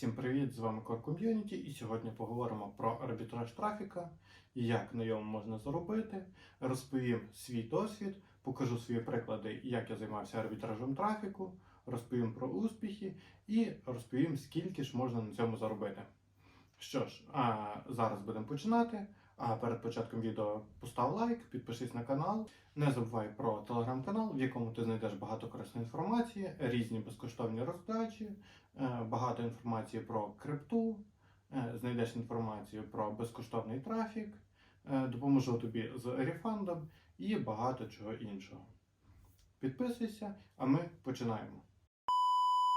Всім привіт! З вами Core Community і сьогодні поговоримо про арбітраж трафіка, як на ньому можна заробити. Розповім свій досвід, покажу свої приклади, як я займався арбітражем трафіку, розповім про успіхи і розповім, скільки ж можна на цьому заробити. Що ж, а зараз будемо починати. А перед початком відео постав лайк, підпишись на канал. Не забувай про телеграм-канал, в якому ти знайдеш багато корисної інформації, різні безкоштовні роздачі, е, багато інформації про крипту, е, знайдеш інформацію про безкоштовний трафік, е, допоможу тобі з рефандом і багато чого іншого. Підписуйся, а ми починаємо.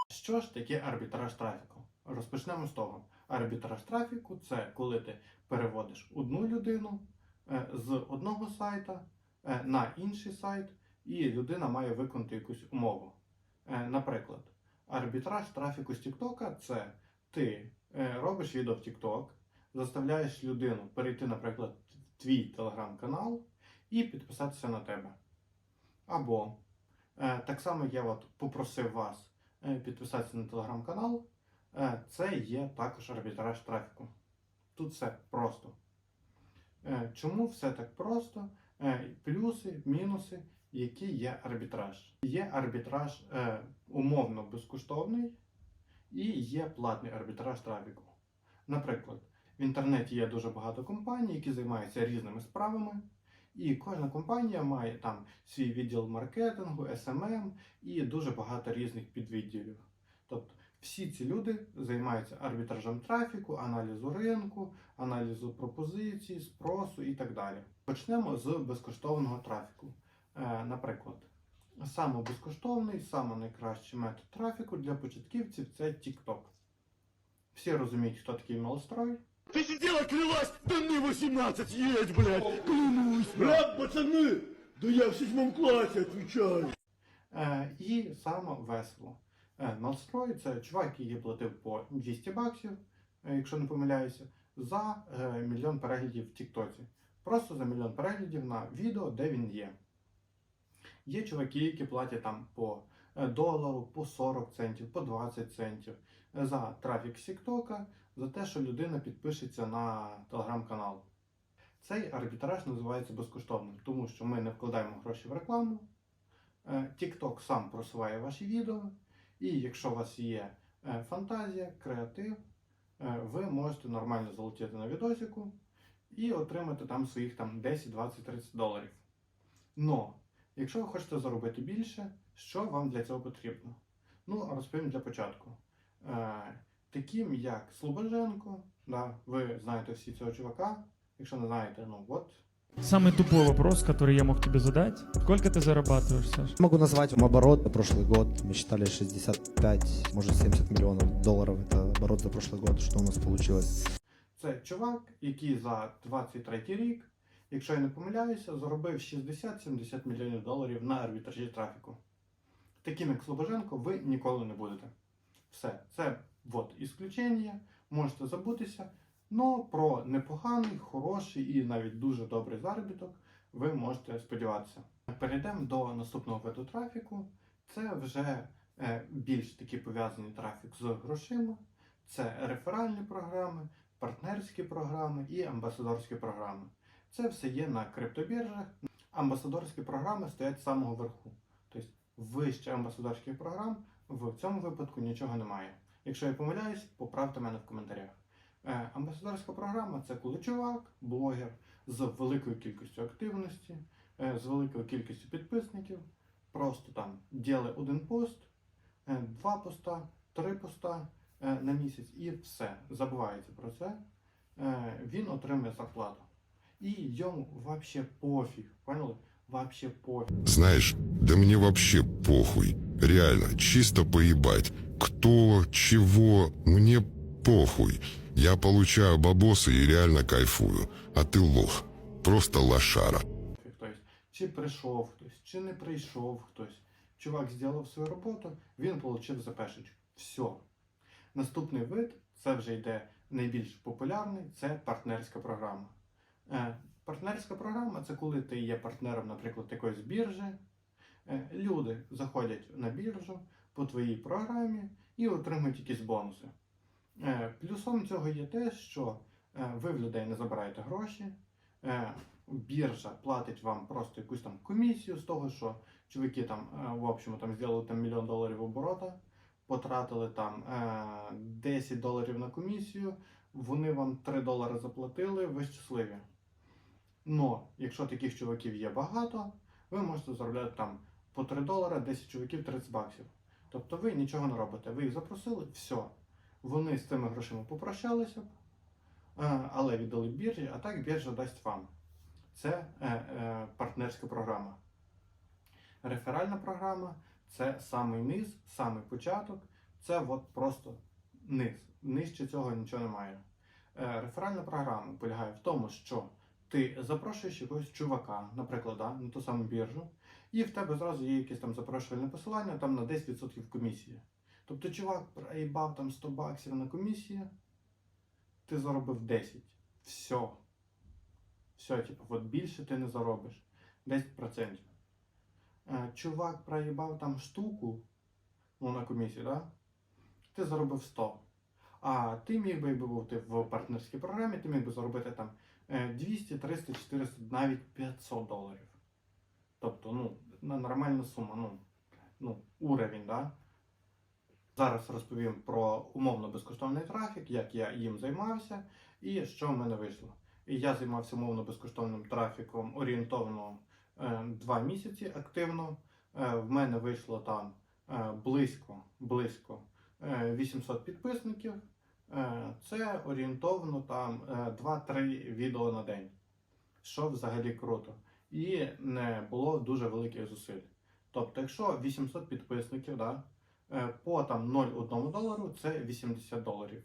Що ж таке арбітраж трафіку? Розпочнемо з того. Арбітраж трафіку це коли ти переводиш одну людину е, з одного сайта е, на інший сайт, і людина має виконати якусь умову. Е, Наприклад, арбітраж трафіку з TikTok – це ти робиш відео в TikTok, заставляєш людину перейти, наприклад, в твій телеграм-канал і підписатися на тебе. Або так само я от попросив вас підписатися на телеграм-канал. Е, Це є також арбітраж трафіку. Тут все просто. Е, Чому все так просто? Е, Плюси, мінуси, які є арбітраж. Є арбітраж умовно безкоштовний і є платний арбітраж трафіку. Наприклад, в інтернеті є дуже багато компаній, які займаються різними справами, і кожна компанія має там свій відділ маркетингу, SMM і дуже багато різних підвідділів. Тобто всі ці люди займаються арбітражем трафіку, аналізу ринку, аналізу пропозицій, спросу і так далі. Почнемо з безкоштовного трафіку. Е, наприклад, саме безкоштовний, саме найкращий метод трафіку для початківців це TikTok. Всі розуміють, хто такий Мелстрой. Ты сидела, клялась, да мне 18 есть, блядь, клянусь, блядь, пацаны, да я в седьмом классе отвечаю. Е, і саме весело. Е, Мелстрой це чувак, який платив по 200 баксів, е, якщо не помиляюся, за е, мільйон переглядів в Тіктоці. Просто за мільйон переглядів на відео, де він є. Є чуваки, які платять там по долару, по 40 центів, по 20 центів за трафік з Тіктока, за те, що людина підпишеться на телеграм-канал. Цей арбітраж називається безкоштовним, тому що ми не вкладаємо гроші в рекламу. TikTok сам просуває ваші відео, і якщо у вас є е, фантазія, креатив, е, ви можете нормально залетіти на відосику і отримати там своїх там 10, 20, 30 доларів. Но, якщо ви хочете заробити більше, що вам для цього потрібно? Ну, розповім для початку. Е, таким як Слобоженко, да, ви знаєте всі цього чувака. Якщо не знаєте, ну от. Самый тупой вопрос, который я мог тебе задать. Сколько ты зарабатываешь, Саш? Могу назвать вам оборот. Прошлый год мы считали 65, может 70 миллионов долларов. Это оборот за прошлый год, что у нас получилось. Це чувак, який за 23 рік, якщо я не помиляюся, заробив 60-70 мільйонів доларів на арбітражі трафіку. Таким як Слобоженко, ви ніколи не будете. Все, це от ісключення, можете забутися. Но про непоганий, хороший і навіть дуже добрий заробіток ви можете сподіватися. Перейдемо до наступного виду трафіку. Це вже е, більш таки пов'язаний трафік з грошима. Це реферальні програми, партнерські програми і амбасадорські програми. Це все є на криптобіржах. Амбасадорські програми стоять з самого верху. Тобто вище амбасадорських програм в цьому випадку нічого немає. Якщо я помиляюсь, поправте мене в коментарях. Е, Амбасадорська програма це коли чувак, блогер з великою кількістю активності, е, з великою кількістю підписників, просто там діли один пост, е, два поста, три поста на місяць і все. Забувається про це. Він отримує зарплату. І йому вообще пофіг. Поняли? Вообще пофіг. Знаешь, да мне вообще похуй. Реально, чисто поебать. Кто, чего, мне похуй. Я получаю бабосы и реально кайфую. А ты лох. Просто лошара. Тобто, чи прийшов хтось, чи не прийшов хтось. Чувак зробив свою роботу, він отримав запешечку. Все. Наступний вид, це вже йде найбільш популярний, це партнерська програма. Е, партнерська програма це коли ти є партнером, наприклад, якоїсь біржі. Е, люди заходять на біржу по твоїй програмі і отримують якісь бонуси. Е, Плюсом цього є те, що е, ви в людей не забираєте гроші, е, біржа платить вам просто якусь там комісію з того, що чоловіки там, в общем, там зробили там мільйон доларів оборота, потратили там е, 10 доларів на комісію, вони вам 3 долари заплатили, ви щасливі. Но якщо таких чуваків є багато, ви можете заробляти там по 3 долари, 10 чоловіків 30 баксів. Тобто ви нічого не робите. Ви їх запросили, все. Вони з цими грошима попрощалися, е, але віддали біржі, а так біржа дасть вам. Це е, е, партнерська програма. Реферальна програма це самий низ, самий початок, це от просто низ. Нижче цього нічого немає. Реферальна програма полягає в тому, що ти запрошуєш якогось чувака, наприклад, на ту саму біржу, і в тебе зразу є якесь там запрошувальне посилання там на 10% комісії. Тобто чувак проїбав там 100 баксів на комісії, ти заробив 10. Все. Все, типу, от більше ти не заробиш. 10%. Е, Чувак проїбав там штуку, ну на комісії, да? ти заробив 100. А ти міг би, якби був ти в партнерській програмі, ти міг би заробити там е, 200, 300, 400, навіть 500 доларів. Тобто, ну, нормальна сума, ну, ну, уровень, да? Зараз розповім про умовно безкоштовний трафік, як я їм займався і що в мене вийшло. Я займався умовно безкоштовним трафіком орієнтовно е, два місяці активно. Е, в мене вийшло там е, близько, близько е, 800 підписників. Е, це орієнтовно там е, 2-3 відео на день, що взагалі круто. І не було дуже великих зусиль. Тобто, якщо 800 підписників, да, е, по там 0,1 долару це 80 доларів.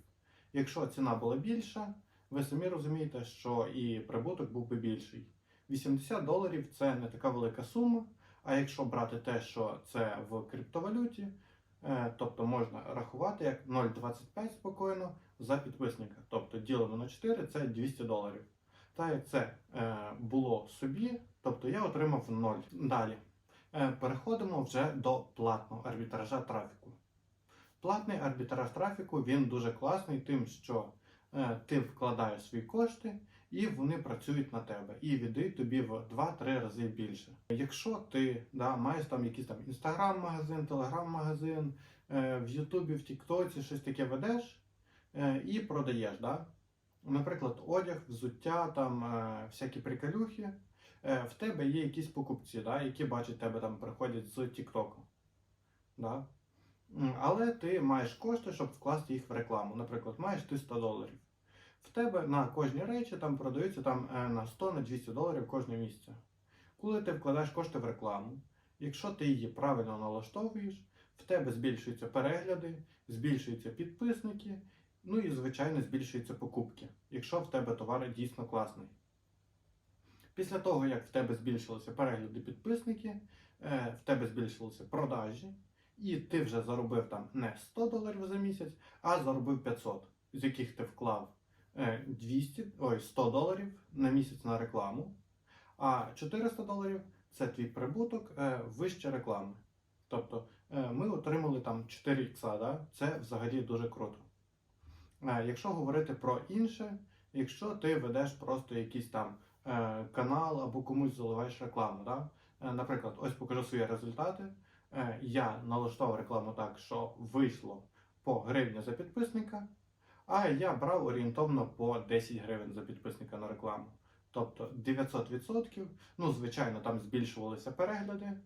Якщо ціна була більша, ви самі розумієте, що і прибуток був би більший. 80 доларів це не така велика сума. А якщо брати те, що це в криптовалюті, е, тобто можна рахувати як 0,25 спокійно за підписника. Тобто ділимо на 4 це 200 доларів. Та як це е, було собі, тобто я отримав 0. Далі. Е, переходимо вже до платного арбітража трафіку. Платний арбітраж трафіку він дуже класний, тим, що е, ти вкладаєш свої кошти, і вони працюють на тебе і віддають тобі в 2-3 рази більше. Якщо ти да, маєш там якийсь там інстаграм-магазин, телеграм-магазин, е, в Ютубі, в Тіктоці щось таке ведеш і продаєш, да? наприклад, одяг, взуття, там всякі приколюхи, в тебе є якісь покупці, да, які бачать тебе там приходять з Тіктоку. Да? Але ти маєш кошти, щоб вкласти їх в рекламу. Наприклад, маєш ти 100 доларів. В тебе на кожні речі там продаються там, е, на 100 на 200 доларів кожне місце. Коли ти вкладаєш кошти в рекламу, якщо ти її правильно налаштовуєш, в тебе збільшуються перегляди, збільшуються підписники, ну і, звичайно, збільшуються покупки, якщо в тебе товар дійсно класний. Після того, як в тебе збільшилися перегляди підписники, е, в тебе збільшилися продажі, і ти вже заробив там не 100 доларів за місяць, а заробив 500, з яких ти вклав е, 200, ой, 100 доларів на місяць на рекламу, а 400 доларів це твій прибуток е, вище реклами. Тобто е, ми отримали там 4 ікса, да? це взагалі дуже круто. Е, Якщо говорити про інше, якщо ти ведеш просто якийсь там е, канал або комусь заливаєш рекламу, да? Е, наприклад, ось покажу свої результати. Е, Я налаштував рекламу так, що вийшло по гривні за підписника, а я брав орієнтовно по 10 гривень за підписника на рекламу. Тобто 900%. Ну, звичайно, там збільшувалися перегляди,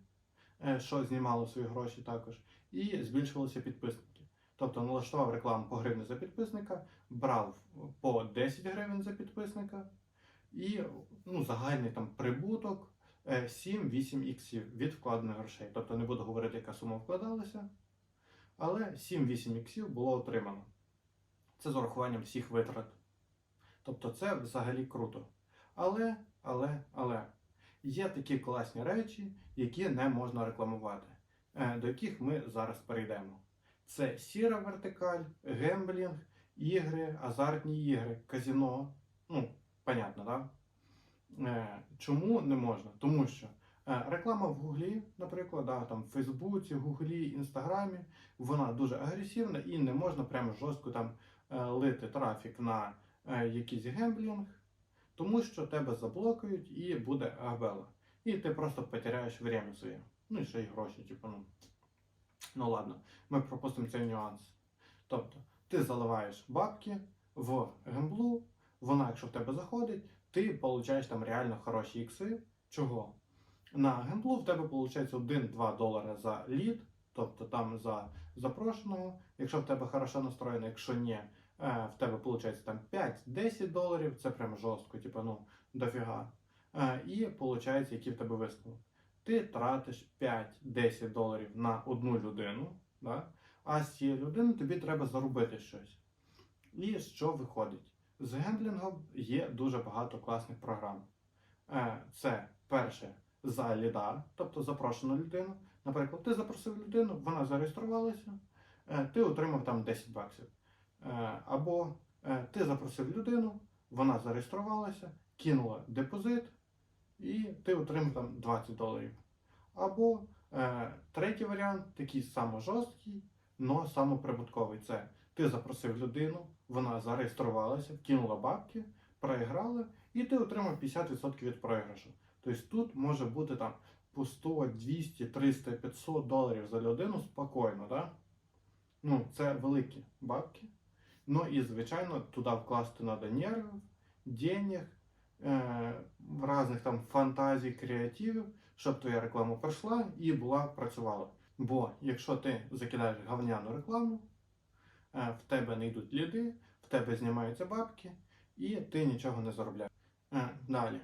е, що знімало свої гроші також, і збільшувалися підписники. Тобто налаштував рекламу по гривні за підписника, брав по 10 гривень за підписника, і ну, загальний там прибуток е, 7-8 іксів від вкладених грошей. Тобто не буду говорити, яка сума вкладалася, але 7-8 іксів було отримано. Це з урахуванням всіх витрат. Тобто це взагалі круто. Але, але, але є такі класні речі, які не можна рекламувати, е, до яких ми зараз перейдемо. Це сіра вертикаль, гемблінг, ігри, азартні ігри, казіно. Ну, понятно, так? Да? Е, Чому не можна? Тому що е, реклама в Гуглі, наприклад, да, там, в Фейсбуці, Гуглі, Інстаграмі, вона дуже агресивна і не можна прямо жорстко там е, лити трафік на якийсь гемблінг, тому що тебе заблокують і буде габела. І ти просто потеряєш время своє. Ну і ще й гроші, типу, ну. Ну ладно, ми пропустимо цей нюанс. Тобто, ти заливаєш бабки в гемблу, вона, якщо в тебе заходить, ти получаєш там реально хороші ікси. Чого? На гемблу в тебе виходить 1-2 долари за лід, тобто там за запрошеного. Якщо в тебе хорошо настроєно, якщо ні, е, в тебе виходить там 5-10 доларів, це прям жорстко, типу, ну, дофіга. Е, І виходить, який в тебе висновок. Ти тратиш 5-10 доларів на одну людину, да? а з цієї людини тобі треба заробити щось. І що виходить? З гемблінгом є дуже багато класних програм. Е, Це перше за ліда, тобто запрошену людину. Наприклад, ти запросив людину, вона зареєструвалася, е, ти отримав там 10 баксів. Е, Або ти запросив людину, вона зареєструвалася, кинула депозит, і ти отримав там 20 доларів. Або третій варіант, такий само жорсткий, але самоприбутковий. Це ти запросив людину, вона зареєструвалася, вкинула бабки, проіграла, і ти отримав 50% від програшу. Тобто тут може бути там по 100, 200, 300, 500 доларів за людину спокійно, да? Ну, це великі бабки. Ну і, звичайно, туди вкласти треба нервів, денег, е, різних там фантазій, креативів, щоб твоя реклама пройшла і була працювала. Бо якщо ти закидаєш говняну рекламу, в тебе не йдуть ліди, в тебе знімаються бабки, і ти нічого не заробляєш. Е, Далі.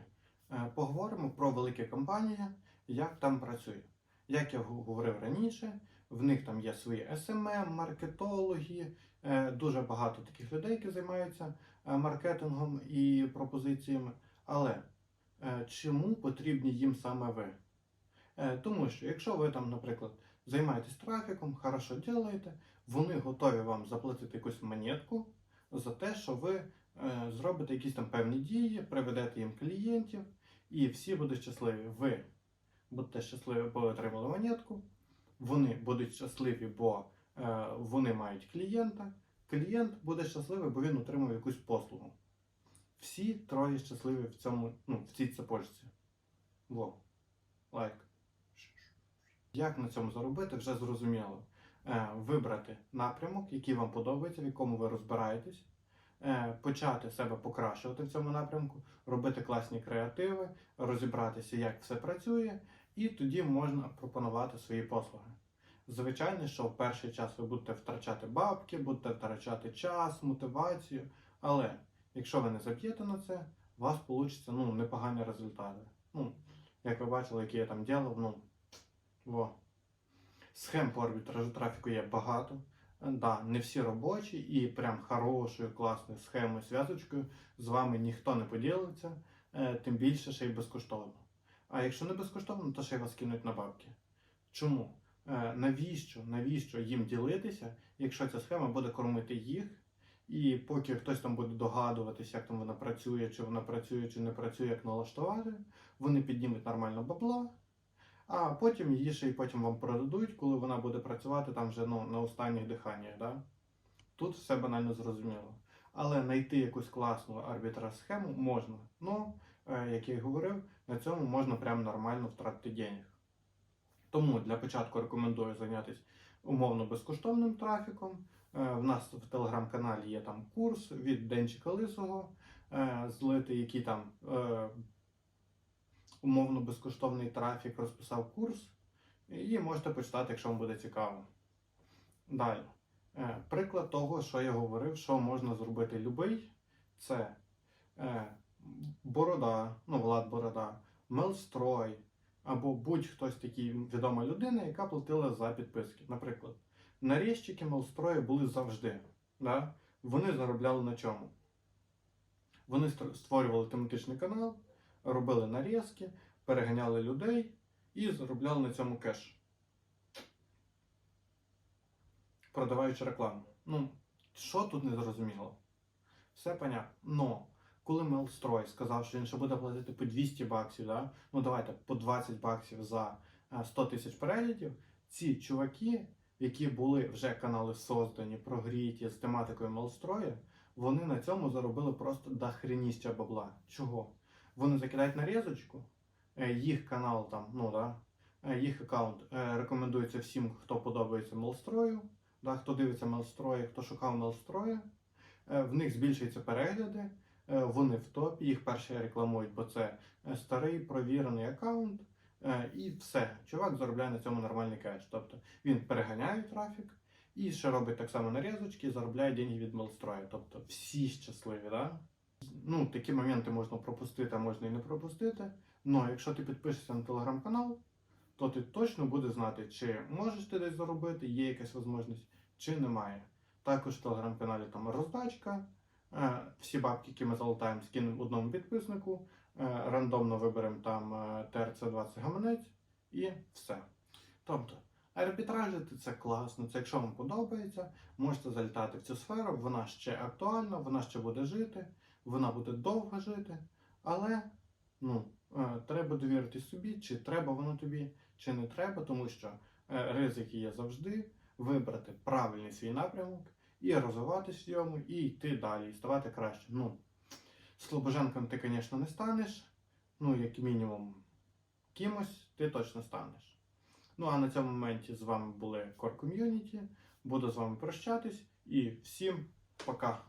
Е, Поговоримо про великі компанії, як там працює. Як я говорив раніше, в них там є свої SMM, маркетологи, е, дуже багато таких людей, які займаються е, маркетингом і пропозиціями. Але е, чому потрібні їм саме ви? Е, Тому що якщо ви там, наприклад, займаєтесь трафіком, хорошо ділаєте, вони готові вам заплатити якусь монетку за те, що ви е, зробите якісь там певні дії, приведете їм клієнтів, і всі будуть щасливі. Ви будете щасливі, бо отримали монетку. Вони будуть щасливі, бо е, вони мають клієнта. Клієнт буде щасливий, бо він отримав якусь послугу. Всі троє щасливі в цьому, ну, в цій цепочці. Во. Лайк. Як на цьому заробити, вже зрозуміло. Е, вибрати напрямок, який вам подобається, в якому ви розбираєтесь, е, почати себе покращувати в цьому напрямку, робити класні креативи, розібратися, як все працює, і тоді можна пропонувати свої послуги. Звичайно, що в перший час ви будете втрачати бабки, будете втрачати час, мотивацію, але якщо ви не заб'єте на це, у вас вийде ну, непогані результати. Ну, як ви бачили, які я там ділав, ну, во. Схем по арбітражу трафіку є багато. Да, не всі робочі і прям хорошою, класною схемою, зв'язочкою з вами ніхто не поділиться, е, тим більше ще й безкоштовно. А якщо не безкоштовно, то ще й вас кинуть на бабки. Чому? Е, Навіщо? Навіщо їм ділитися, якщо ця схема буде кормити їх, і поки хтось там буде догадуватися, як там вона працює, чи вона працює, чи не працює, як налаштувати, вони піднімуть нормально бабла, а потім її ще й потім вам продадуть, коли вона буде працювати там вже ну, на останніх диханнях. Да? Тут все банально зрозуміло. Але знайти якусь класну арбітраж схему можна. Ну, е, як я й говорив, на цьому можна прям нормально втратити денег. Тому для початку рекомендую зайнятися умовно безкоштовним трафіком. Е, В нас в телеграм-каналі є там курс від Денчика Лисого, е, злити, який там умовно безкоштовний трафік розписав курс. І можете почитати, якщо вам буде цікаво. Далі. Е, Приклад того, що я говорив, що можна зробити любий, це е, борода, ну Влад Борода, Мелстрой, або будь-хтось такий відома людина, яка платила за підписки. Наприклад, нарізчики Мелстрою були завжди. Да? Вони заробляли на чому? Вони створювали тематичний канал, робили нарізки, переганяли людей і заробляли на цьому кеш. Продаваючи рекламу. Ну, що тут не зрозуміло? Все понятно. Но коли Мелстрой сказав, що він ще буде платити по 200 баксів, да? ну давайте по 20 баксів за е, 100 тисяч переглядів, ці чуваки які були вже канали создані, прогріті з тематикою Мелстрою, вони на цьому заробили просто дохреніща бабла. Чого? Вони закидають нарізочку, е, їх канал там, ну да, е, їх аккаунт е, рекомендується всім, хто подобається Мелстрою, да, хто дивиться Мелстрої, хто шукав Мелстрою. Е, В них збільшуються перегляди, вони в топі, їх перші рекламують, бо це старий провірений аккаунт. І все, чувак заробляє на цьому нормальний кеш. Тобто він переганяє трафік і ще робить так само нарізочки, заробляє деньги від Мелстрою. Тобто всі щасливі, да? Ну, такі моменти можна пропустити, а можна і не пропустити. Ну, якщо ти підпишешся на телеграм-канал, то ти точно будеш знати, чи можеш ти десь заробити, є якась можливість, чи немає. Також в телеграм-каналі там роздачка. Е, Всі бабки, які ми залутаємо, скинемо одному підписнику, е, рандомно виберемо там е, TRC20 гаманець і все. Тобто, арбітражити це класно, це якщо вам подобається, можете залітати в цю сферу, вона ще актуальна, вона ще буде жити, вона буде довго жити, але ну, е, треба довірити собі, чи треба воно тобі, чи не треба, тому що е, ризики є завжди, вибрати правильний свій напрямок і розвиватись в ньому, і йти далі, і ставати краще. Ну, Слобоженком ти, звісно, не станеш, ну, як мінімум, кимось ти точно станеш. Ну а на цьому моменті з вами були Core Community. Буду з вами прощатись і всім пока!